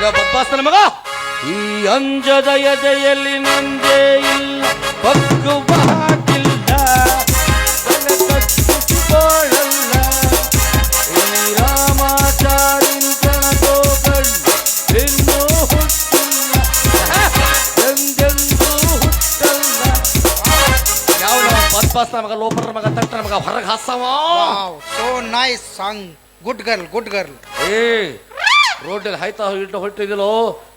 ಯಾವ್ದೋ ಬದ್ಮಾಸ್ತನ ಮಗ. ಈ ಅಂಜದಯ ಜಯಲ್ಲಿ ನಂದೇ ಇಲ್ಲ ಬಗ್ಗುಬಾಟಿಲ್ಲ ತಲೆ ಕಚ್ಚಿಸಿಕೊಳ್ಳಲ್ಲ ಈ ರಾಮಾಚಾರಿನ ಕಣಗೋಗಳು ಇನ್ನೂ ಹುಟ್ಟಿಲ್ಲ ಎಂದೆಂದೂ ಹುಟ್ಟಲ್ಲ. ಯಾವ ಬದ್ಮಾಸ್ತನ ಮಗ ಲೋಪರ ಮಗ ತಟ್ಟನ ಮಗ ಹೊರಗೆ ಹಾಸವ so nice song good girl good girl ಏ ರೋಡಲ್ಲಿ ಹಾಯ್ತಾ ಇಟ್ಟು ಹೊಟ್ಟಿದಿಲ್ಲೋ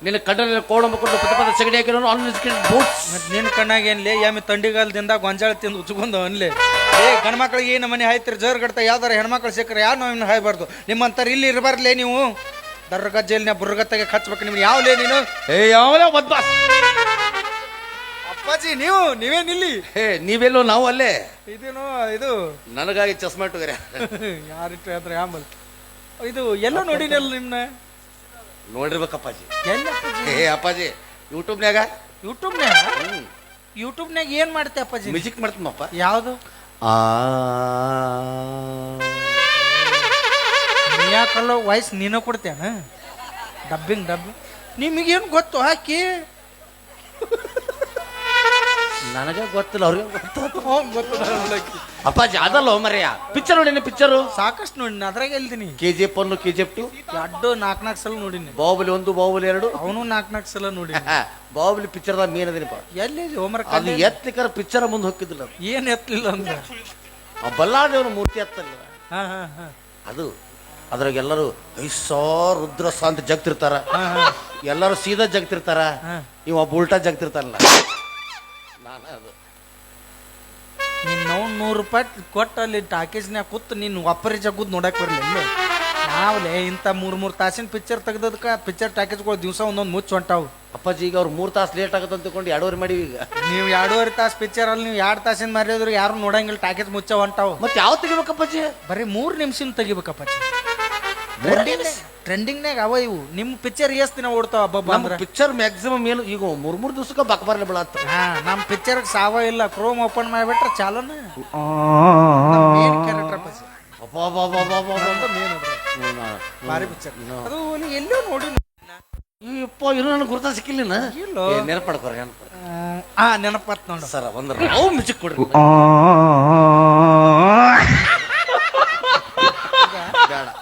ನಿನ್ನ ಕಣ್ಣಲ್ಲಿ ಕೋಣ ಮುಕ್ಕೊಂಡು ಪದ ಪದ ಸಗಡಿ ಹಾಕಿರೋ ಅನ್ಸ್ಕೊಂಡು ಬೂಟ್ಸ್. ಮತ್ ನಿನ್ ಕಣ್ಣಾಗ ಏನ್ಲಿ? ಯಾಮಿ ತಂಡಿಗಾಲದಿಂದ ಗೊಂಜಾಳ ತಿಂದು ಉಚ್ಕೊಂಡು ಅನ್ಲಿ ಏ ಗಣ್ಮಕ್ಳಿಗೆ ಏನು ಮನೆ ಹಾಯ್ತಿರಿ. ಜೋರ್ ಗಡ್ತ. ಯಾವ್ದಾರ ಹೆಣ್ಮಕ್ಳು ಸಿಕ್ಕರೆ ಯಾರು ನಾವು ಹಾಯ್ಬಾರ್ದು? ನಿಮ್ಮಂತಾರ ಇಲ್ಲಿ ಇರಬಾರ್ಲೇ ನೀವು? ದರ್ಗ ಜೈಲಿನ ಬುರ್ಗತ್ತಾಗೆ ಹಚ್ಬೇಕು ನಿಮ್ಗೆ ಯಾವ್ಲೇ ನೀನು? ಏ ಯಾವಲೇ ಬದ್ಮಾಸ್? ಅಪ್ಪಾಜಿ ನೀವು ನೀವೇನಿಲ್ಲಿ ಹೇ ನೀವೆಲ್ಲೋ ನಾವು ಅಲ್ಲೇ? ಇದೇನು ಇದು? ನನಗಾಗಿ ಚಸ್ಮಾ ಯಾರಿಟ್ರೆ ಯಾರಿಟ್ಟು ಅಂದ್ರೆ ಆಮೇಲೆ ಇದು ಎಲ್ಲ ನೋಡಿನಲ್ಲ ನಿಮ್ನ ನೋಡಿರ್ಬೇಕಪ್ಪಾಜಿ ಎಲ್ಲ ಏ ಅಪ್ಪಾಜಿ ಯೂಟ್ಯೂಬ್ನ್ಯಾಗ ಯೂಟ್ಯೂಬ್ನ್ಯಾಗ ಯೂಟ್ಯೂಬ್ನ್ಯಾಗ ಏನ್ ಮಾಡ್ತೆ ಅಪ್ಪಾಜಿ? ಮ್ಯೂಸಿಕ್ ಮಾಡ್ತೀನಪ್ಪ ಯಾವುದು? ಆ. ಯಾಕಲ್ಲೋ ವಾಯ್ಸ್ ನೀನು ಕೊಡ್ತೇನ? ಡಬ್ಬಿಂಗ್ ಡಬ್ಬಿಂಗ್ ನಿಮಗೇನು ಗೊತ್ತು? ಹಾಕಿ. ನನಗೆ ಗೊತ್ತಿಲ್ಲ ಅವ್ರಿಗೆ ಗೊತ್ತು. ಅಪ್ಪಾಜಿ ಅದಲ್ಲ ಮರ್ಯ. ಪಿಕ್ಚರ್ ನೋಡಿನಿ ಪಿಕ್ಚರು ಸಾಕಷ್ಟು ನೋಡಿ ಅದ್ರಾಗ ಎಲ್ದಿನಿ K G F one K G F two ಅಡ್ಡು ನಾಲ್ಕು ನಾಲ್ಕು ಸಲ ನೋಡಿನಿ. ಬಾಹುಬಲಿ ಒಂದು ಬಾಹುಬಲಿ ಎರಡು. ಅವನು ನಾಲ್ಕು ನಾಲ್ಕು ಸಲ ನೋಡಿ ಬಾಹುಬಲಿ ಪಿಕ್ಚರ್ದಾಗ ಮೇನ್ ಅದೇನಪ್ಪ? ಎಲ್ಲಿ ಹೋಮರ್ ಅದು ಎತ್ತಿಕರ ಪಿಕ್ಚರ್ ಮುಂದೆ ಹೋಗಿದ್ದಿಲ್ಲ ಏನು ಎತ್ತಲಿಲ್ಲ ಅಂದ್ರೆ ಆ ಬಲ್ಲಾದೇವನ ಮೂರ್ತಿ ಎತ್ತಲ್ಲ. ಹಾ ಹಾ ಹಾ. ಅದು ಅದ್ರಾಗ ಎಲ್ಲರೂ ಐಸೋ ರುದ್ರ ಅಂತ ಜಗ್ತಿರ್ತಾರ. ಎಲ್ಲರೂ ಸೀದಾ ಜಗ್ತಿರ್ತಾರ. ಇವ ಒಬ್ಬ ಉಲ್ಟಾ ಜಗ್ತಿರ್ತಾರಲ್ಲ ನಾನು ಅದು. ನೀನ್ ನಾವು ನೂರು ರೂಪಾಯಿ ಕೊಟ್ಟು ಅಲ್ಲಿ ಟಾಕೀಸ್ನ್ಯಾಗ ಕೂತು ನಿನ್ನ ಒಪ್ಪರಿ ಜಗ್ಗುದ್ ನೋಡಕ್ ಬರಲಿಲ್ಲ ನಾವ್ಲೆ ಇಂಥ ಮೂರು ಮೂರು ತಾಸಿನ ಪಿಕ್ಚರ್ ತೆಗ್ದದಕ್ಕೆ ಪಿಕ್ಚರ್ ಟಾಕೀಸ್ಗಳು ದಿವಸ ಒಂದೊಂದು ಮುಚ್ಚ ಹೊಂಟಾವು. ಅಪ್ಪಾಜಿ ಈಗ ಅವ್ರು ಮೂರು ತಾಸು ಲೇಟ್ ಆಗುತ್ತೆ ಅಂತಕೊಂಡು ಎರಡೂವರೆ ಮಾಡಿ ಈಗ. ನೀವು ಎರಡೂವರೆ ತಾಸು ಪಿಕ್ಚರ್ ಅಲ್ಲಿ ನೀವು ಎರಡು ತಾಸಿನ ಮಾರಿದ್ರು ಯಾರು ನೋಡಂಗಿಲ್ಲ ಟಾಕೀಸ್ ಮುಚ್ಚ ಹೊಂಟಾವು. ಮತ್ತೆ ಯಾವ ತೆಗಿಬೇಕಪ್ಪಾಜಿ? ಬರೀ ಮೂರ್ ನಿಮಿಷನ್ ಮೂರು ಟ್ರೆಂಡಿಂಗ್ ಟ್ರೆಂಡಿಂಗ್ನಾಗ ಅವ ಇವು. ನಿಮ್ಮ ಪಿಕ್ಚರ್ ಎಷ್ಟು ದಿನ ಓಡ್ತಾವ ಹಬ್ಬ ನಮ್ಮ ಅಂದ್ರ. ಪಿಕ್ಚರ್ ಮ್ಯಾಕ್ಸಿಮಮ್ ಏನು ಈಗ ಮೂರ್ ಮೂರ್ ದಿವಸಕ್ಕೆ ಬಕ್ಬಾರ್ಲೆ ಬೀಳತ್ತ ಹಾ ನಮ್ಮ ಪಿಕ್ಚರ್ ಸಾವ ಇಲ್ಲ. ಕ್ರೋಮ್ ಓಪನ್ ಮಾಡಿಬಿಟ್ರೆ ಚಾಲನ. ಭಾರಿ ಪಿಕ್ಚರ್ ಅದು ನೀ ಎಲ್ಲೋ ನೋಡಿ ಇಪ್ಪ ಇನ್ನು ನನಗೆ ಗುರುತ ಸಿಕ್ಕಿಲ್ಲ ಇಲ್ಲೋ. ನೆನಪು ಮಾಡ್ಕೊರ ನೆನಪು ಹಾ ನೆನಪತ್ ನೋಡು. ಸರ ಒಂದು ನಾವು ಮ್ಯೂಸಿಕ್ ಕೊಡ್ರಿ.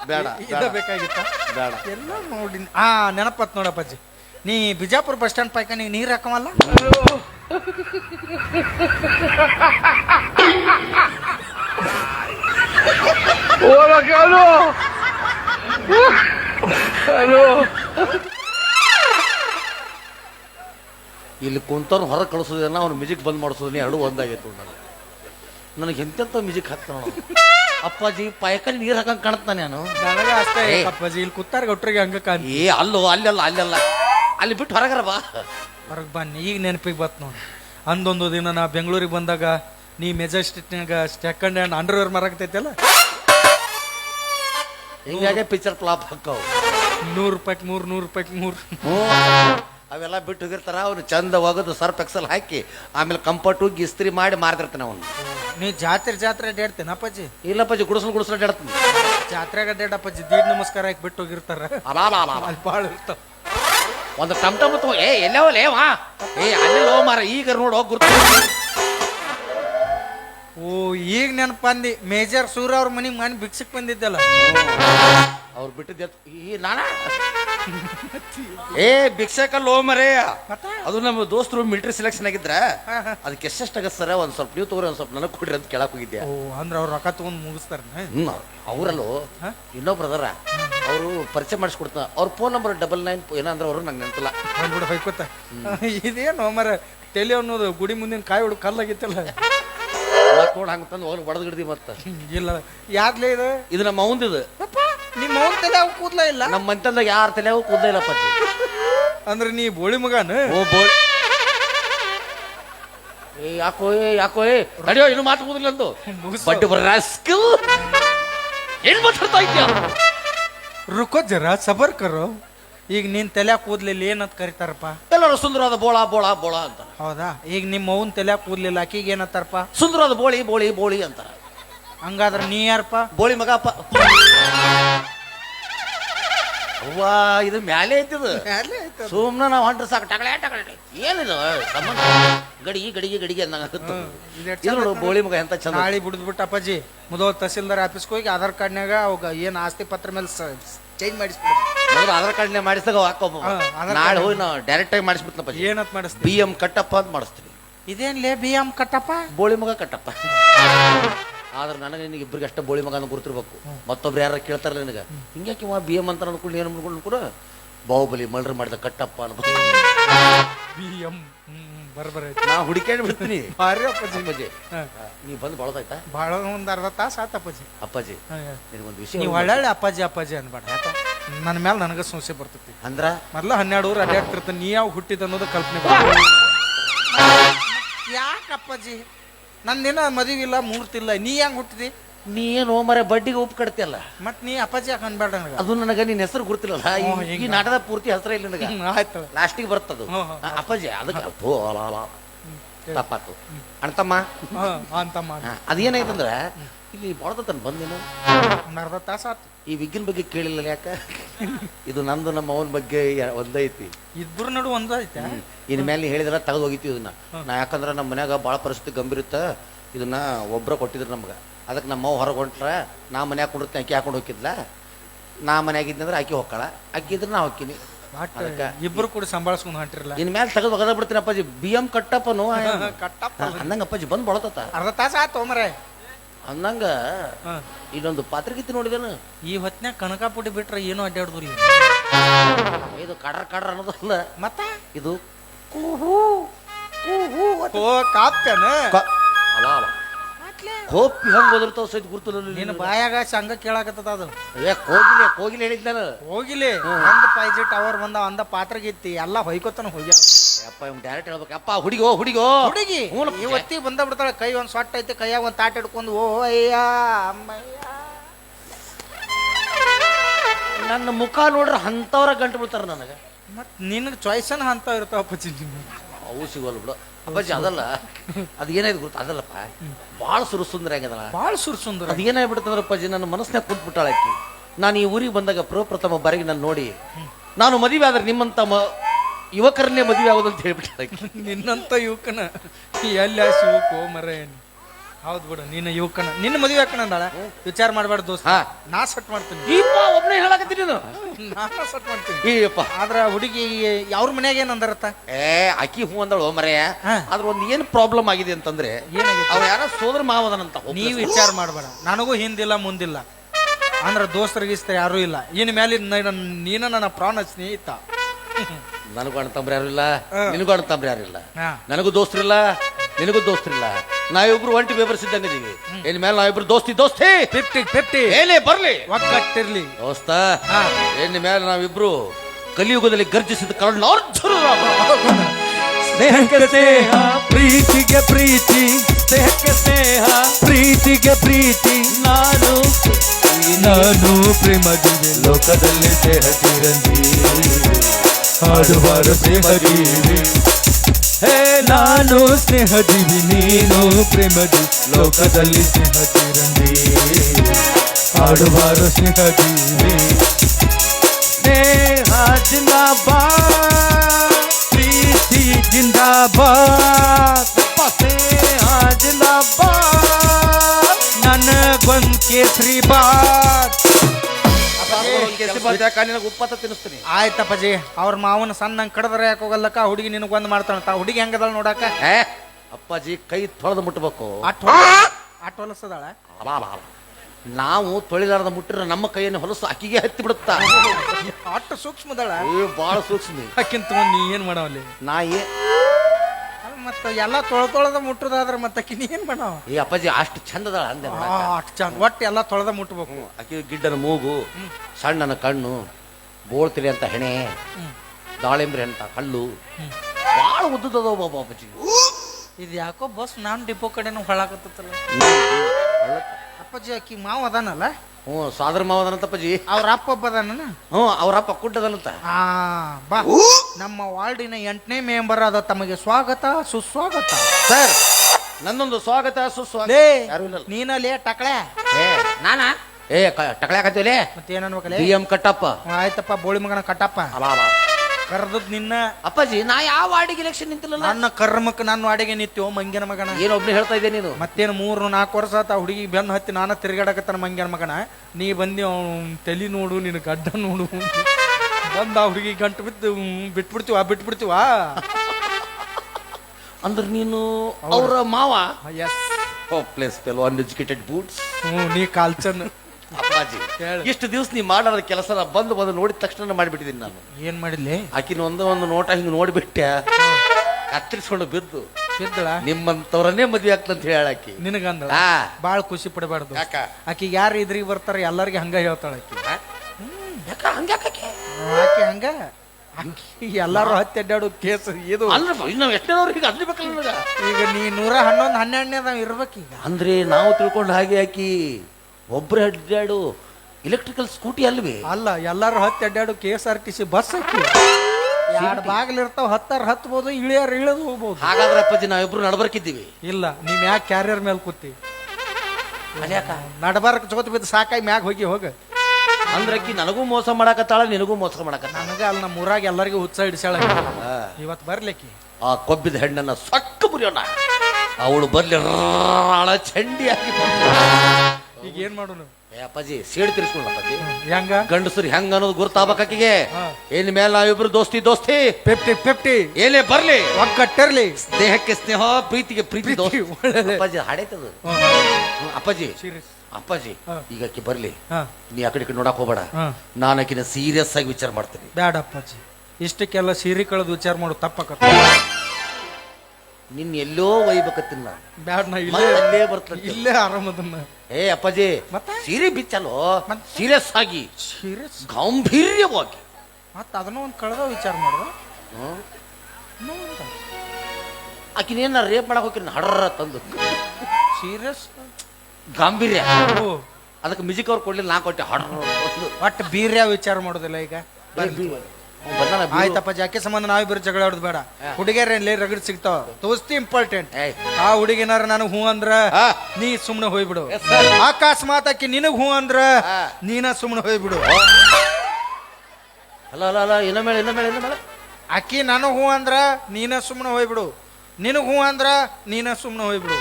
ಬೇಡ ಇದ ಬೇಕಾಗಿತ್ತ ಬೇಡ. ಎಲ್ಲ ನೋಡಿ ಆ ನೆನಪತ್ ನೋಡಪ್ಪಾಜಿ ನೀ ಬಿಜಾಪುರ ಬಸ್ ಸ್ಟ್ಯಾಂಡ್ ಪೈಕ ನೀವು ನೀರ್ ಹಾಕವಲ್ಲ? ಇಲ್ಲಿ ಕುಂತವ್ರು ಹೊರಗೆ ಕಳಿಸೋದೇನ ಅವ್ನು ಮ್ಯೂಸಿಕ್ ಬಂದ್ ಮಾಡಿಸೋದನ್ನ ಎರಡು ಒಂದಾಗಿತ್ತು ನನಗೆ ನನಗೆ ಎಂತೆಂತ ಮ್ಯೂಸಿಕ್ ಹಾಕ್ತಾನ ಅಪ್ಪಾಜಿ ಪಾಯಕಲ್ಲಿ ನೀರು ಹಾಕಂಗ್ ಕಾಣ್ತಾನೆ ನಾನು ನನಗ ಅಷ್ಟೇ. ಏ. ಅಪ್ಪಾಜಿ ಇಲ್ಲಿ ಕುತ್ತಾರ ಒಟ್ಟರಿಗೆ ಹಂಗ ಕಾಣ್ ಏ ಅಲ್ಲೋ ಅಲ್ಲೆಲ್ಲ ಅಲ್ಲೆಲ್ಲ. ಅಲ್ಲಿ ಬಿಟ್ಟು ಹೊರಗರ ಬಾ. ಹೊರಗೆ ಬನ್ನಿ ಈಗ ನೆನಪಿಗೆ ಬತ್ ನೋಡಿ. ಅಂದೊಂದು ದಿನ ನಾ ಬೆಂಗಳೂರಿಗೆ ಬಂದಾಗ ನೀ ಮೆಜೆಸ್ಟಿಕ್ನಾಗ ಸೆಕೆಂಡ್ ಹ್ಯಾಂಡ್ ಅಂಡರ್ವೇರ್ ಮರಕ್ತೈತಲ್ಲ ಹಿಂಗಾಗಿ ಪಿಕ್ಚರ್ ಫ್ಲಾಪ್ ಹಾಕವು ನೂರು ರೂಪಾಯಿ ಮೂರು ನೂರು ರೂಪಾಯಿ ಮೂರು. ಅವೆಲ್ಲ ಬಿಟ್ಟು ಹೋಗಿರ್ತಾರ ಅವ್ನು ಚಂದ ಒಗದು ಸರ್ಪ್ ಎಕ್ಸಲ್ ಹಾಕಿ ಆಮೇಲೆ ಕಂಫರ್ಟ್ ಹೋಗಿ ಇಸ್ತ್ರಿ ಮಾಡಿ ಮಾರ್ತಿರ್ತಾನೆ ಅವನು. ನೀ ಜಾತ್ರೆ ಜಾತ್ರೆ ಅಡ್ಡಾಡ್ತೇನೆ ಅಪ್ಪಾಜಿ? ಇಲ್ಲಪ್ಪಾಜಿ ಗುಡಿಸಲು ಗುಡಿಸಲು ಅಡ್ಡಾಡ್ತಾನೆ ಜಾತ್ರೆಗೆ ಅಡ್ಡಾಡಪ್ಪಾಜಿ ದೀಡ್ ನಮಸ್ಕಾರ ಹಾಕಿ ಬಿಟ್ಟು ಹೋಗಿರ್ತಾರ. ಅಲಾ ಅಲಾ ಅಲಾ ಅಲಾ. ಅಲ್ಲಿ ಭಾಳ ಇರ್ತಾವ. ಒಂದು ಟಮ್ ಟಮ್ ತಗೋ ಏ ಎಲ್ಲವಲ್ಲೇ ವಾ. ಏ ಅಲ್ಲಿ ಲೋ ಮಾರ ಈಗ ನೋಡು ಗುರ್ತು. ಓ ಈಗ ನೆನಪಂದಿ ಮೇಜರ್ ಸೂರ್ಯ ಅವ್ರ ಮನೆಗೆ ಮನೆ ಬಿಕ್ಸಕ್ ಬಂದಿದ್ದಲ್ಲ. ಅವ್ರು ಬಿಟ್ಟಿದ್ದೆ ಈ ನಾನ? ಏ ಭಿಕ್ಷಕಲ್ಲ ಮರೇ. ಮತ್ತೆ ಅದು ನಮ್ಮ ದೋಸ್ತರು ಮಿಲಿಟರಿ ಸೆಲೆಕ್ಷನ್ ಆಗಿದ್ರ. ಅದಕ್ಕೆ ಎಷ್ಟೆಷ್ಟು ಆಗತ್ತೆ ಸರ್? ಒಂದ್ ಸ್ವಲ್ಪ ನೀವು ತಗೋರಿ ಒಂದ್ ಸ್ವಲ್ಪ ನನಗೆ ಕೊಡ್ರಿ ಅಂತ ಕೇಳಕ್ ಹೋಗಿದ್ದೆ ಓ ಅಂದ್ರೆ ಅವ್ರ ರೊಕ್ಕ ತಗೊಂಡ್ ಮುಗಿಸ್ತಾರ ಹ್ಮ್ ಅವರಲ್ಲೂ? ಹಾ? ಇನ್ನೊಬ್ರು ಅದಾರ. ಅವರು ಪರಿಚಯ ಮಾಡಿಸ್ಕೊಡ್ತಾರ ಅವ್ರ ಫೋನ್ ನಂಬರ್ ಡಬಲ್ ನೈನ್ ಏನಂದ್ರೆ ಅವರು ನಂಗೆ ನೆನಪಿಲ್ಲ. ಬಿಡು ಹೊಯ್ಕೋತ. ಇದೇನು ಮರ ತೆಲಿ ಅನ್ನೋದು ಗುಡಿ ಮುಂದಿನ ಕಾಯಿ ಹುಡುಗ ಕಲ್ಲಾಗಿತ್ತಲ್ಲ. ಮತ್ ನೋಡ್ ಹಂಗ ತಂದು ಹೋಗಿ ಮತ್ತೆ ಗಿಡ್ದಿ ಮತ್ತ. ಇಲ್ಲ ಯಾಕ್ಲೇ ಇದು? ಇದು ನಮ್ಮ ಅವಂದಿದು ಅವ್ನ ತಲೆ ಕೂದ್ಲ ಇಲ್ಲ? ನಮ್ಮ ಮಂತಂದಾಗ ಯಾರ ತಲೆಯಾಗೂ ಕೂದ್ಲ ಇಲ್ಲ ಪಚ್ಚಿ ಅಂದ್ರೆ ನೀ ಬೋಳಿ ಮಗನ? ಓ ಬೋಳಿ. ಏ ಯಾಕೋ ಏ ಯಾಕೋ ಏ ನಡೆಯೋ ಇನ್ನು ಮಾತು ಕೂದಿಲ್ಲ ಅಂದು ಮುಗಿಸು. ಬಡ್ಡಿ ಬರ ರಾಸ್ಕಲ್. ಏನ್ ಮಾತಾಡ್ತಾ ಇದ್ಯಾ ರುಕೋ ಜರ ಸಬರ್ ಕರೋ. ಈಗ ನಿನ್ ತಲೆ ಕೂದ್ಲಿಲ್ಲ ಏನಂತ ಕರಿತಾರಪ್ಪ? ಎಲ್ಲರೂ ಸುಂದರವಾದ ಬೋಳ ಬೋಳ ಬೋಳ ಅಂತ. ಹೌದಾ? ಈಗ ನಿಮ್ಮ ಅವನ್ ತಲೆ ಕೂದ್ಲಿಲ್ಲ ಆಕಿಗೆ ಏನಂತಾರಪ್ಪ? ಸುಂದರವಾದ ಬೋಳಿ ಬೋಳಿ ಬೋಳಿ ಅಂತಾರ ಹಂಗಾದ್ರೆ ನೀ ಯಾರಪ್ಪ? ಬೋಳಿ ಮಗಪ್ಪ. ಅವ್ವ ಇದು ಮ್ಯಾಲೆ ಐತಿದು ಅಲ್ಲೇ ಅದು. ಸುಮ್ಮನೆ ನಾವು ಹೊಂಟ್ರೆ ಸಾಕು. ಟಕಳೆ ಟಕಳೆ ಏನಿದು? ಸಂಬಂಧ? ಗಡಿಗೆ ಗಡಿಗೆ ಗಡಿಗೆ ಅಂದಂಗ ಇದು ಎಷ್ಟ್ ಇದು ನೋಡು ಚಂದ ಬೋಳಿ ಮಗ ಎಂತ ಚಂದ ನಾಳೆ ಬಿಡ್ದ್ಬಿಟ್ಟು ಅಪ್ಪಾಜಿ ಮುದೋ ತಹಸೀಲ್ದಾರ್ ಆಫೀಸ್ಗೆ ಹೋಗಿ ಆಧಾರ್ ಕಾರ್ಡ್ನಾಗ ಅವಾಗ ಏನು ಆಸ್ತಿ ಪತ್ರ ಮೇಲೆ ಚೇಂಜ್ ಮಾಡಿಸ್ಬಿಡ್ರಿ ಮೊದಲು ಆಧಾರ್ ಕಾರ್ಡ್ನೇ ಮಾಡಿಸಿದಾಗ ಹಾಕೋಬ ಹಾ, ಆಧಾರ್ ನಾಳೆ ಕಾರ್ಡ್ ಹೋಗಿ ನಾವು ಡೈರೆಕ್ಟ್ ಆಗಿ ಮಾಡಿಸ್ಬಿಟ್ನಪ್ಪ ಏನಂತ ಮಾಡಿಸ್ತೀವಿ ಬಿ ಎಂ ಕಟ್ಟಪ್ಪ ಅಂತ ಮಾಡಿಸ್ತೀವಿ. ಇದೇನ್ಲೇ ಬಿ ಎಂ ಕಟ್ಟಪ್ಪ? ಬೋಳಿ ಮಗ ಕಟ್ಟಪ್ಪ. ಆದ್ರೆ ನನಗೆ ನಿನಗೆ ಇಬ್ಬರಿಗೆ ಅಷ್ಟೇ ಬೋಳಿ ಮಗ ಅಂತ ಗುರುತಿರ್ಬೇಕು. ಮತ್ತೊಬ್ರು ಯಾರು ಕೇಳ್ತಾರಲ್ಲ ನಿನಗೆ ಹಿಂಗ್ಯಾಕೆ ಇವ ಬಿ ಎಂ ಅಂತ ಅನ್ಕೊಂಡು ಏನು ಅನ್ಕೊಂಡು ಕೂಡ ಬಾಹುಬಲಿ ಮಲ್ಡ್ರ್ ಮಾಡಿದ ಕಟ್ಟಪ್ಪ ಅನ್ಬೇಕು ಬಿ ಎಂ ಬರ್ಬರ ನಾ ಹುಡುಕ್ಯಾಡಿ ಬಿಡ್ತೀನಿ. ಭಾರಿ ಅಪ್ಪಾಜಿ. ಅಪ್ಪಾಜಿ. ಹಾ. ನೀ ಬಂದು ಬಳದಾಯ್ತಾ ಭಾಳ ಒಂದು ಅರ್ಧ ತಾಸು ಆತ ಅಪ್ಪಾಜಿ. ಅಪ್ಪಾಜಿ ನಿನಗೊಂದು ವಿಷಯ ನೀವು ಒಳ್ಳೆ ಅಪ್ಪಾಜಿ ಅಪ್ಪಾಜಿ ಅನ್ಬೇಡ. ನನ್ನ ಮೇಲೆ ನನಗೆ ಸಮಸ್ಯೆ ಬರ್ತೈತಿ. ಅಂದ್ರ? ಮೊದ್ಲ ಹನ್ನೆರಡು ಊರು ಅಡ್ಡಾಡ್ತಿರ್ತ ನೀ ಯಾವ ಹುಟ್ಟಿದ ಅನ್ನೋದು ಕಲ್ಪನೆ ಯಾಕೆ ಅಪ್ಪಾಜಿ? ನಂದಿನ ಮದುವೆ ಇಲ್ಲ ಮೂರ್ತಿಲ್ಲ ನೀ ಹೆಂಗ್ ಹುಟ್ಟಿದಿ? ನೀ ಏನು ಮರ ಬಡ್ಡಿಗೆ ಉಪ್ಪು ಕಟ್ತಿಯಲ್ಲ ಮತ್ ನೀ ಅಪ್ಪಾಜಿ ಯಾಕೆ ಅನ್ಬೇಡ ನನಗೆ. ಅದು ನನಗೆ ನಿನ್ನ ಹೆಸರು ಗೊತ್ತಿಲ್ಲ ಈ- ನಾಟದ ಈ ಪೂರ್ತಿ ಹೆಸರೇ ಇಲ್ಲ ನನಗೆ. ಆಯ್ತು ಲಾಸ್ಟಿಗೆ ಬರ್ತದು. ಹ್ಞೂ, ಹ್ಞೂ. ಆ, ಅಪ್ಪಾಜಿ ಅದಕ್ಕೆ ಥೋ, ಅಲ, ಅಲ. ತಪ್ಪಾತು. ಅಣ್ತಮ್ಮ ಅಂತಮ್ಮ ಹಾ, ಅದೇನಾಯ್ತಂದ್ರೆ ಇಲ್ಲಿ ಬಾಳ್ದತನ ಬಂದೇನು? ಒಂದು ಅರ್ಧ ತಾಸು ಆತು ಈ ವಿಗ್ನ ಬಗ್ಗೆ ಕೇಳಿಲ್ಲ ಯಾಕ? ಇದು ನಂದು ನಮ್ಮ ಅವನ ಬಗ್ಗೆ ಒಂದೈತಿ. ಇಬ್ಬರ ನಡು ಒಂದೈತೆ ಐತೆ ಇನ್ ಮೇಲೆ ಹೇಳಿದ್ರ ತೆಗೆದು ಹೋಗಿತ್ತೀವಿ ಇದನ್ನ. ನಾ ಯಾಕಂದ್ರೆ ನಮ್ಮ ಮನ್ಯಾಗ ಭಾಳ ಪರಿಸ್ಥಿತಿ ಗಂಭೀರ ಇತ್ತ. ಇದನ್ನ ಒಬ್ರ ಕೊಟ್ಟಿದ್ರು ನಮ್ಗೆ. ಅದಕ್ಕೆ ನಮ್ಮ ಅವ್ವ ಹೊರಗೆ ಹೊಂಟ್ರ ನಾ ಮನ್ಯಾಗ ಕೊಂಡಿರ್ತೀನಿ ಆಕಿ ಹಾಕೊಂಡು ಹೋಗಿದ್ಲ. ನಾ ಮನ್ಯಾಗ ಇದ್ನಂದ್ರೆ ಆಕೆ ಹೋಗ್ಕಳ ಅಕ್ಕಿ ಇದ್ರೆ ನಾ ಅದಕ್ಕೆ ಇಬ್ಬರು ಕೂಡ ಸಂಭಾಳಿಸ್ಕೊಂಡು ಹೊಂಟಿರಲ್ಲ ಇನ್ ಮೇಲೆ ತೆಗೆದು ಒಗದ ಬಿಡ್ತೀನಿ ಅಪ್ಪಾಜಿ. ಬಿ ಎಂ ಕಟ್ಟಪ್ಪನು ಕಟ್ಟಪ್ಪ ಅಂದಂಗ ಅಪ್ಪಾಜಿ ಬಂದು ಬಳತತ. ಅರ್ಧ ತಾಸು ಆತು ಮರೆ ಅಂದಂಗ ಇದೊಂದು ಪಾತ್ರಗೀತಿ ನೋಡಿದನ? ಈ ಹೊತ್ನ್ಯಾಗ ಕನಕಾಪುಟ್ಟಿ ಬಿಟ್ರೆ ಏನು ಅಡ್ಡಾಡುದಿಲ್ಲ ಇದು ಕಡ್ರ ಕಡ್ರ ಅನ್ನೋದಲ್ಲ ಮತ್ತ? ಇದು ಕೂಹು ಕೂಹು. ಓ ಕಾಪ್ತೇನ? ಅಲ ಕೋಪಿ ಹಂಗ ಓದಿರ್ತಾವ ಸಹಿತ ಗುರುತು ನಿನ್ನ ಬಾಯಾಗ ಹಂಗ ಕೇಳಾಕತ್ತದ ಅದು. ಏ ಕೋಗಿಲೆ ಕೋಗಿಲೆ ಹೇಳಿದ್ ನಾನು. ಹೋಗಿಲಿ ಒಂದ್ ಪೈಜಿ ಟವರ್ ಬಂದ ಒಂದ ಪಾತ್ರಗಿತ್ತಿ ಎಲ್ಲ ಹೊಯ್ಕೋತನ ಹೋಗ್ಯಾವ. ಅಪ್ಪ ಇವ್ ಡೈರೆಕ್ಟ್ ಹೇಳ್ಬೇಕು. ಅಪ್ಪ ಹುಡುಗೋ ಹುಡುಗೋ. ಹುಡುಗಿ? ಹ್ಞೂ ಈ ಹೊತ್ತಿಗೆ ಬಂದ ಬಿಡ್ತಾಳೆ ಕೈ ಒಂದ್ ಸೊಟ್ಟ ಐತೆ ಕೈಯಾಗ ಒಂದ್ ತಾಟ ಹಿಡ್ಕೊಂಡು ಓ ಅಯ್ಯ ಅಮ್ಮಯ್ಯ. ನನ್ನ ಮುಖ ನೋಡ್ರೆ ಅಂತವ್ರ ಗಂಟು ಬಿಡ್ತಾರ ನನಗೆ. ಮತ್ ನಿನಗೆ ಚಾಯ್ಸನ್ ಅಂತ ಇರ್ತಾವ ಅಪ್ಪಾಜಿ ಅವು ಸಿಗೋಲ್ಲ ಬಿಡು. ಅಪ್ಪಾಜಿ ಅದಲ್ಲ. ಅದು ಏನಾಯ್ತು ಗೊತ್ತು? ಅದಲ್ಲಪ್ಪ. ಭಾಳ ಸುರಸುಂದರ ಆಗ್ಯದಲ್ಲ ಭಾಳ ಸುರ್ಸುಂದರ. ಅದು ಏನಾಗ್ಬಿಡ್ತಂದ್ರೆ ಅಪ್ಪಾಜಿ ನನ್ನ ಮನಸ್ಸಿನಾಗ ಕುಂತ್ಬಿಟ್ಟಾಳ ಆಕಿ. ನಾನು ಈ ಊರಿಗೆ ಬಂದಾಗ ಪ್ರಪ್ರಥಮ ಬಾರಿಗೆ ನಾನು ನೋಡಿ ನಾನು ಮದುವೆ ಆದ್ರೆ ನಿಮ್ಮಂತ ಮ ಯುವಕರನ್ನೇ ಮದುವೆ ಆಗೋದು ಅಂತ ಹೇಳ್ಬಿಟ್ಟಾಳ ಆಕಿ. ನಿನ್ನಂತ ಯುವಕನ ಎಲ್ಲ ಸಿಗೋ ಮರ ಹೌದ್ ಬಿಡು ನಿನ್ನ ಯುವಕನ ನಿನ್ನ ಮದುವೆ ಹಾಕಣ ಅಂದಾಳ. ವಿಚಾರ ಮಾಡಬೇಡ ದೋಸ್ತ. ಹಾ. ನಾ ಸೆಟ್ ಮಾಡ್ತೀನಿ. ಈಪ್ಪ ಒಬ್ಬನೇ ಹೇಳಕತ್ತೀನಿ ನೀನು. ನಾ ಸೆಟ್ ಮಾಡ್ತೀನಿ. ಈಯಪ್ಪ ಆದ್ರ ಹುಡುಗಿ ಅವ್ರ ಮನ್ಯಾಗ ಏನ್ ಅಂದಾರತ್ತ? ಏ ಅಕ್ಕಿ ಹೂ ಅಂದಳು ಮರೆಯ ಹಾ. ಆದ್ರ ಒಂದು ಏನು ಪ್ರಾಬ್ಲಮ್ ಆಗಿದೆ ಅಂತಂದ್ರೆ ಏನಾಗಿತ್ತು ಅವ ಯಾರೋ ಸೋದರ ಮಾವದನಂತ ನೀವ್ ವಿಚಾರ ಮಾಡಬೇಡ. ನನಗೂ ಹಿಂದಿಲ್ಲ ಮುಂದಿಲ್ಲ. ಅಂದ್ರ ದೋಸ್ತರಿಗಿಸ್ತ ಗೀಸ್ತರ ಯಾರು ಇಲ್ಲ. ಇನ್ ಮೇಲೆ ನೀನ ನನ್ನ ಪ್ರಾಣ ಸ್ನೇಹಿತ. ನನಗೂ ಅಣ್ಣ ತಮ್ರ ಯಾರು ಇಲ್ಲ. ನಿನಗೂ ಅಣ್ಣ ತಮ್ರ ಯಾರು ಇಲ್ಲ. ಹಾ. ನನಗೂ ದೋಸ್ತರಿಲ್ಲ ನಿನಗೂ ದೋಸ್ತಿರಲ್ಲ ನಾವಿಬ್ರು ಒಂಟಿ ಬೇಬರ್ಸಿದ್ದಂಗಿದೀವಿ ಇನ್ ಮೇಲೆ ನಾವಿಬ್ರು ದೋಸ್ತಿ ದೋಸ್ತಿ. ಫಿಫ್ಟಿ ಫಿಫ್ಟಿ ಏನೇ ಬರ್ಲಿ. ಒಗ್ಗಟ್ಟಿರ್ಲಿ. ದೋಸ್ತ. ಇನ್ ಮೇಲೆ ನಾವಿಬ್ರು ಕಲಿಯುಗದಲ್ಲಿ ಗರ್ಜಿಸಿದ ಕಾರಣ ಸ್ನೇಹಕ್ಕೆ ಸ್ನೇಹ ಪ್ರೀತಿಗೆ ಪ್ರೀತಿ. ಸ್ನೇಹಕ್ಕೆ ಸ್ನೇಹ ಪ್ರೀತಿಗೆ ಪ್ರೀತಿ. ನಾನು ನಾನು ಪ್ರೇಮದಿದೆ ಲೋಕದಲ್ಲಿ ಸ್ನೇಹ ಚಿರಂಜೀವಿ ಹಾಡುವಾರು ಪ್ರೇಮಜೀವಿ ಹೇ, ನಾನು ಸ್ನೇಹದಿವಿ ನೀನು ಪ್ರೇಮದಿ ಲೋಕದಲ್ಲಿ ಸ್ನೇಹ ಚಿರಂಜೀವಿ ಹಾಡುವಾರು ಸ್ನೇಹಜೀವಿ ಸ್ನೇಹ ಜಿಂದಾಬಾದ್ ಪ್ರೀತಿ ಜಿಂದಾಬಾದ್ ಸ್ನೇಹ ಜಿಂದಾಬಾದ್ ನನಗೊಂದ್ ಕೇಸರಿ ಬಾತ್ ನಿನಗೆ ಉಪ್ಪತ್ತ ತಿನ್ನಿಸ್ತೀನಿ. ಆಯ್ತಪ್ಪಾಜಿ ಅವ್ರ ಮಾವನ ಸಣ್ಣ ಕಡದ್ರೆ ಯಾಕೆ ಹೋಗಲ್ಲಕ್ಕ? ಹುಡುಗಿ ನಿನಗ್ ಒಂದ್ ಮಾಡ್ತಾನಂತ ಹುಡುಗಿ ಹೆಂಗದಳ ನೋಡಾಕ ಏ ಅಪ್ಪಾಜಿ ಕೈ ತೊಳೆದು ಮುಟ್ಬೇಕು. ಅಟ್ ಹೊಲಸದಾಳ. ನಾವು ತೊಳಿಲಾರದ ಮುಟ್ಟಿರ ನಮ್ಮ ಕೈಯನ್ನು ಹೊಲಸು ಅಕ್ಕಿಗೆ ಹತ್ತಿ ಬಿಡುತ್ತಾ? ಅಟ್ಟು ಸೂಕ್ಷ್ಮದಾಳ? ಏ ಬಾಳ ಸೂಕ್ಷ್ಮಿ. ಅಕ್ಕಿಂತ ನೀ ಏನ್ ಮಾಡವಲ್ಲಿ? ನಾಯಿ ಮತ್ತ ಎಲ್ಲ ತೊಳ ತೊಳೆದ ಮುಟ್ಟುದಾದ್ರ ಮತ್ತೆ ಅಕ್ಕಿ ನೀ ಏನ್ ಮಾಡವ? ಈ ಅಪ್ಪಾಜಿ ಅಷ್ಟು ಚಂದದಾಳ ಅಂದೆ. ಅಟ್ ಚಂದ. ಒಟ್ಟು ಎಲ್ಲ ತೊಳೆದ ಮುಟ್ಬೇಕು. ಆಕಿ ಗಿಡ್ಡನ ಮೂಗು ಸಣ್ಣನ ಕಣ್ಣು ಬೋಳ್ತಿರಿ ಅಂತ ಹೆಣೆ ದಾಳಿಂಬ್ರಿ ಅಂತ ಕಲ್ಲು ಭಾಳ ಉದ್ದದ ಬಾಬಾ ಅಪ್ಪಾಜಿ. ಇದು ಯಾಕೋ ಬಸ್ ನಾನ್ ಡಿಪೋ ಕಡೆನೂ ಹೊಳಾಕತ್ತಲ್ಲ ಅಪ್ಪಾಜಿ ಅಕ್ಕಿ ಮಾವ ಅದಾನಲ್ಲ? ಹ್ಞೂ ಸಾದ್ರ ಮಾವದನಂತ ಅವ್ರ ಅಪ್ಪ ಒಬ್ಬ ಅದಾನ ಹ್ಞೂ ಅವ್ರ ಅಪ್ಪ ಕುಡ್ಡದನಂತ ಆ ಬಾ. ನಮ್ಮ ವಾರ್ಡಿನ ಎಂಟನೇ ಮೆಂಬರ್ ಆದ ತಮಗೆ ಸ್ವಾಗತ ಸುಸ್ವಾಗತ. ಸರ್ ನನ್ನೊಂದು ಸ್ವಾಗತ ಸುಸ್ವಾಗತ. ಲೇ ಯಾರು ಇಲ್ಲ ನೀನಲ್ಲಿ ಟಕಳೆ. ಏ ನಾನಾ? ಏ ಏನ್ ಅನ್ಬೇಕಲ್ಲ ಡಿ ಎಂ ಕಟ್ಟಪ್ಪ. ಆಯ್ತಪ್ಪ ಬೋಳಿ ಮಗನ ಕಟ್ಟಪ್ಪ. ಅಬಾ ಅಬಾ. ಕರ್ದದ್ ನಿನ್ನ. ಅಪ್ಪಾಜಿ ನಾ ಯಾವ ವಾರ್ಡಿಗೆ ಎಲೆಕ್ಷನ್ ನಿಂತಿಲ್ಲ ನನ್ನ ಕರ್ಮಕ್ಕೆ ನಾನು ಅಡಿಗೆ ನಿತ್ಯೋ ಮಂಗ್ಯನ ಮಗನ. ಏನು ಒಬ್ನೇ ಹೇಳ್ತಾ ಇದ್ದೆ ನೀನು? ಮತ್ತೇನು ಮೂರು ನಾಲ್ಕು ವರ್ಷ ಆತ ಹುಡುಗಿ ಬೆನ್ನು ಹತ್ತಿ ನಾನು ತಿರ್ಗಾಡಕತ್ತಾನ ಮಂಗ್ಯನ ಮಗನ. ನೀ ಬಂದಿ ಅವ್ನು ತಲೆ ನೋಡು ನಿನ್ನ ಗಡ್ಡ ನೋಡು. ಬಂದ ಆ ಹುಡುಗಿ ಗಂಟು ಬಿದ್ದು ಬಿಟ್ಬಿಡ್ತೀವ ಬಿಟ್ಬಿಡ್ತೀವ? ಅಂದ್ರೆ ನೀನು ಅವರ ಮಾವ? Yes place fellow uneducated boots ಹ್ಞೂ ನೀ ಕಾಲ್ಚನ್. ಅಪ್ಪಾಜಿ ಹೇಳು. ಇಷ್ಟು ದಿವಸ ನೀ ಮಾಡೋ ಕೆಲಸನ ಬಂದು ಬಂದು ನೋಡಿದ ತಕ್ಷಣ ಮಾಡಿಬಿಟ್ಟಿದ್ದೀನಿ ನಾನು. ಏನ್ ಮಾಡಿದ್ಲಿ? ಆಕಿನ ಒಂದು ಒಂದು ನೋಟ ಹಿಂಗ್ ನೋಡಿಬಿಟ್ಟೆ. ಕತ್ತರಿಸ್ಕೊಂಡು ಬಿದ್ದು. ಬಿದ್ದಳ? ನಿಮ್ಮಂತವ್ರನ್ನೇ ಮದ್ವೆ ಆಗ್ತಂತ ಹೇಳಾಕಿ ನಿನಗಂದ ಆ ಬಾಳ ಖುಷಿ ಪಡಬಾರ್ದು. ಯಾಕ? ಆಕಿ ಯಾರು ಇದ್ರಿಗೆ ಬರ್ತಾರ ಎಲ್ಲರಿಗೆ ಹಂಗ ಹೇಳ್ತಾಳ ಆಕಿ? ಯಾಕ ಹಂಗ್ಯಾಕಿ ಆಕಿ? ಹಂಗ? ಆಕಿ ಎಲ್ಲಾರು ಹತ್ತಿ ಅಡ್ಡಾಡು ಕೇಸ್ ಇದು. ಅಲ್ಲ ನಾವು ಎಷ್ಟೇನವ್ರು ಈಗ ಅನ್ಬೇಕಲ್ಲ ನನಗ? ಈಗ ನೀ ನೂರ ಹನ್ನೊಂದು ಹನ್ನೆರಡನೇ ಇರ್ಬೇಕೀಗ ಅಂದ್ರೆ ನಾವು ತಿಳ್ಕೊಂಡು ಹಾಗೆ ಹಾಕಿ ಒಬ್ರು ಅಡ್ಡಾಡು ಎಲೆಕ್ಟ್ರಿಕಲ್ ಸ್ಕೂಟಿ ಅಲ್ವಿ? ಅಲ್ಲ ಎಲ್ಲರೂ ಹತ್ತು ಅಡ್ಡಾಡು K S R T C bus ಐತಿ ಎರಡು ಬಾಗಿಲಿರ್ತಾವ ಹತ್ತಾರು ಹತ್ಬೋದು ಇಳಿಯಾರ ಇಳಿದು ಹೋಗ್ಬೋದು. ಹಾಗಾದ್ರೆ ಅಪ್ಪಾಜಿ ನಾವಿಬ್ರು ನಡ್ಬರ್ಕಿದ್ದೀವಿ. ಇಲ್ಲ ನೀವ್ ಯಾಕೆ ಕ್ಯಾರಿಯರ್ ಮೇಲೆ ಕೂತಿ? ಅಲ್ಯಾಕ ನಡಬಾರಕ್ ಜೊತೆ ಬಿದ್ದು ಸಾಕಾಗಿ ಮ್ಯಾಗ ಹೋಗಿ ಹೋಗ. ಅಂದ್ರೆ ಅಕ್ಕಿ ನನಗೂ ಮೋಸ ಮಾಡಕತ್ತಾಳ ನಿನಗೂ ಮೋಸ ಮಾಡಕತ್ತಾಳ? ನನಗೆ ಅಲ್ಲಿ ನಮ್ಮ ಊರಾಗ ಎಲ್ಲರಿಗೂ ಉತ್ಸಾಹ ಹಿಡಿಸ್ಯಾಳ ಇವತ್ತು ಬರ್ಲಿಕ್ಕೆ. ಆ ಕೊಬ್ಬಿದ ಹೆಣ್ಣನ್ನ ಸಕ್ಕ ಮುರಿಯೋಣ. ಅವಳು ಬರ್ಲಿ ರಾಳ ಚಂಡಿ ಆಗಿ ಈಗ ಏನ್ ಮಾಡೋಣ ಏ ಅಪ್ಪಾಜಿ ಸೇಡ್ ತಿರ್ಸ್ಕೊಂಡ್ ಅಪ್ಪಾಜಿ. ಹೆಂಗ? ಗಂಡಸರು ಹೆಂಗ ಅನ್ನೋದು ಗುರ್ತಾಗಬೇಕಾಕಿಗೆ ಹಾ. ಏನ್ ಮೇಲೆ ನಾವಿಬ್ರು ದೋಸ್ತಿ ದೋಸ್ತಿ? Fifty fifty. ಏನೇ ಬರ್ಲಿ. ಒಕ್ಕಟ್ಟಿರ್ಲಿ ಸ್ನೇಹಕ್ಕೆ ಸ್ನೇಹ ಪ್ರೀತಿಗೆ ಪ್ರೀತಿ ದೋಸ್ತಿ. ಅಪ್ಪಾಜಿ ಹಾಡೈತದು ಅಪ್ಪಾಜಿ. ಅಪ್ಪಾಜಿ ಈಗ ಆಕಿ ಬರ್ಲಿ. ನೀ ಆ ಕಡೆ ನೋಡಕ್ ಹೋಗ್ಬೇಡ. ನಾನು ಆಕಿನ ಸೀರಿಯಸ್ ಆಗಿ ವಿಚಾರ ಮಾಡ್ತೀನಿ. ಬ್ಯಾಡಪ್ಪಾಜಿ. ಇಷ್ಟಕ್ಕೆಲ್ಲ ಸೀರೆ ಕಳೆದು ವಿಚಾರ ಮಾಡು ತಪ್ಪಕ ನಿನ್ ಎಲ್ಲೋ ಒಯ್ಬೇಕತ್ತಿನ ಬ್ಯಾಡ ನಾ ಇಲ್ಲೇ ಅಲ್ಲೇ ಇಲ್ಲೇ ಆರಾಮದನ್ನ ಏ ಅಪ್ಪಾಜಿ ಮತ್ತೆ? ಸೀರೆ ಬಿಚ್ಚಲೋ ಮತ್ತೆ? ಸೀರಿಯಸ್ ಆಗಿ ಸೀರಿಯಸ್ ಗಾಂಭೀರ್ಯವಾಗಿ. ಮತ್ತೆ ಅದನ್ನ ಒಂದು ಕಳೆದ ವಿಚಾರ ಮಾಡುವ ಹ್ಮ್? ಆಕಿನೇನ ರೇಪ್ ಮಾಡಕ್ ಹೋಗಿ ಹಡರ ತಂದು. ಸೀರಿಯಸ್ ಗಾಂಭೀರ್ಯ. ಅದಕ್ಕೆ ಮ್ಯೂಸಿಕ್ ಅವ್ರು ಕೊಡ್ಲಿಲ್ಲ ನಾ ಕೊಟ್ಟೆ. ಹಡ್ರ. ಒಟ್ಟು ಬೀರ್ಯ ವಿಚಾರ ಮಾಡೋದಿಲ್ಲ ಈಗ? ಆಯ್ತಪ್ಪ ಜಾಕೆ ಸಂಬಂಧ ನಾವಿಬ್ಬರು ಜಗಳ ಆಡೋದು ಬೇಡ. ಹುಡುಗಿಯರಲ್ಲಿ ರಗಡ್ ಸಿಗ್ತಾವ? ತೋಸ್ತಿ ಇಂಪಾರ್ಟೆಂಟ್. ಆ ಹುಡುಗಿನಾರ ನನಗ್ ಹೂ ಅಂದ್ರ. ನೀ ಸುಮ್ನೆ ಹೋಯ್ಬಿಡು. ಅಕಸ್ಮಾತ್ ಆಕಿ ನಿನಗ್ ಹೂ ಅಂದ್ರ. ನೀನ ಸುಮ್ನೆ ಹೋಯ್ಬಿಡು. ಅಲ್ಲ ಅಲ್ಲ ಅಲ್ಲ ಇನ್ನೊಮ್ಮೆ ಹೇಳು, ಇನ್ನೊಮ್ಮೆ ಹೇಳು. ಆಕಿ ನನಗ್ ಹೂ ಅಂದ್ರ ನೀನ ಸುಮ್ನೆ ಹೋಯ್ಬಿಡು. ನಿನಗ್ ಹೂ ಅಂದ್ರ ನೀನ ಸುಮ್ನೆ ಹೋಯ್ಬಿಡು.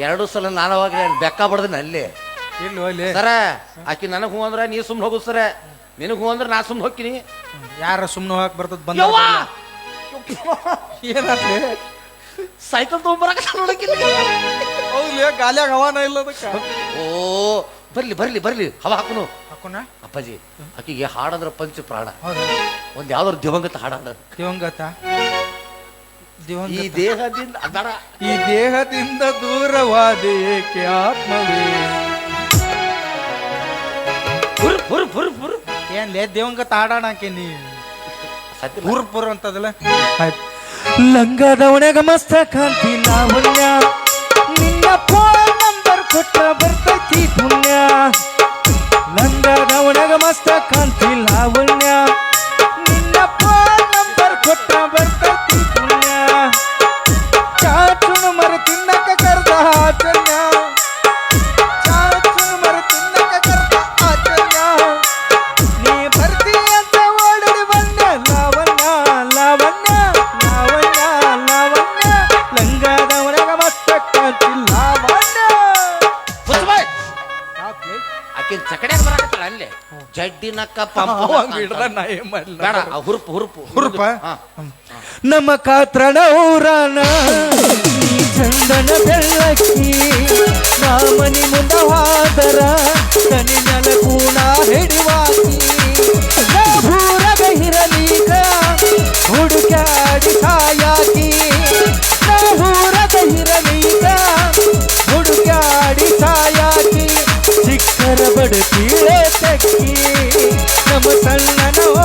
ಎರಡು ಸಲ ನಾನು ಅವಾಗ ಬೆಕ್ಕ ಬಡ್ದನ ಅಲ್ಲಿ. ಇಲ್ಲ ಅಲ್ಲಿ ಸರ ಆಕಿ ನನಗ್ ಹೂ ಅಂದ್ರ ನೀ ಸುಮ್ಮನೆ ಹೋಗು ಸರ. ನಿನಗ್ ಅಂದ್ರೆ ನಾ ಸುಮ್ಮನೆ ಹೋಗ್ತೀನಿ. ಯಾರ ಸುಮ್ಮನೆ ಹೋಗಕ್ ಬರ್ತದ ಬಂದ ಯವ್ವ! ಏನಾಗ್ಲಿ? ಸೈಕಲ್ ತಗೊಂಡ್ಬರಕ ಹೌದ್ಲಿ ಗಾಲ್ಯಾಗ ಹವಾನ ಇಲ್ಲ ಅದಕ್ಕ. ಓ ಬರ್ಲಿ ಬರ್ಲಿ ಬರ್ಲಿ. ಹವ ಹಾಕುನು. ಹಾಕೋಣ ಅಪ್ಪಾಜಿ ಆಕಿಗೆ ಹಾಡಂದ್ರ ಪಂಚ ಪ್ರಾಣ. ಹೌದಾ. ಒಂದ್ ಯಾವ್ದಾದ್ರು ದಿವಂಗತ ಹಾಡಂದ್ರ ದಿವಂಗತ? ಈ ದಿವಂಗತ? ದೇಹದಿಂದ ಅದರ. ಈ ದೇಹದಿಂದ ದೂರವಾದ ಏಕೆ ಆತ್ಮವೇ? ಹುರ್ ಹುರ್ ಹುರ್ ಏನ್ ಲೇ ದೇವಂಗ ಹಾಡಾಣಕ್ಕೆ ನೀ? ಸತ್ಯ ಪುರ್ ಪುರ್ ಅಂತದಲ್ಲ? ಆಯ್ತು. ಲಂಗದ ಒಣಗ ಮಸ್ತ ಕಾಂತಿ ಲಾವಣ್ಯ. ನಿನ್ನ ಫೋನ್ ನಂಬರ್ ಕೊಟ್ಟ ಬರ್ತೈತಿ ಪುಣ್ಯ. ಲಂಗದ ಒಣಗ ಮಸ್ತ ಕಾಂತಿ ಲಾವಣ್ಯ. ಅಲ್ಲೇ ಜಡ್ಡಿ ನಕ್ಕ ಪಂಪ ಹಿಡ್ದ ನಾ ಏನ್ ಮಾಡ್ಲಿ ಬೇಡ ಆ ಹುರುಪು ಹುರುಪು ಹುರುಪ? ಹಾ. ನಮ್ಮ ಕಾತ್ರಣ ಊರಾನ ನೀ ಚಂದನ ಬೆಳ್ಳಕ್ಕಿ ನಾ ಮನಿ ಮುಂದ ಹಾದರ ತನಿ ನೆಲ ಕೂಣ ಹಿಡಿವಾಕಿ ಸಿಕ್ಕರ ಬಡಕೀಳೆ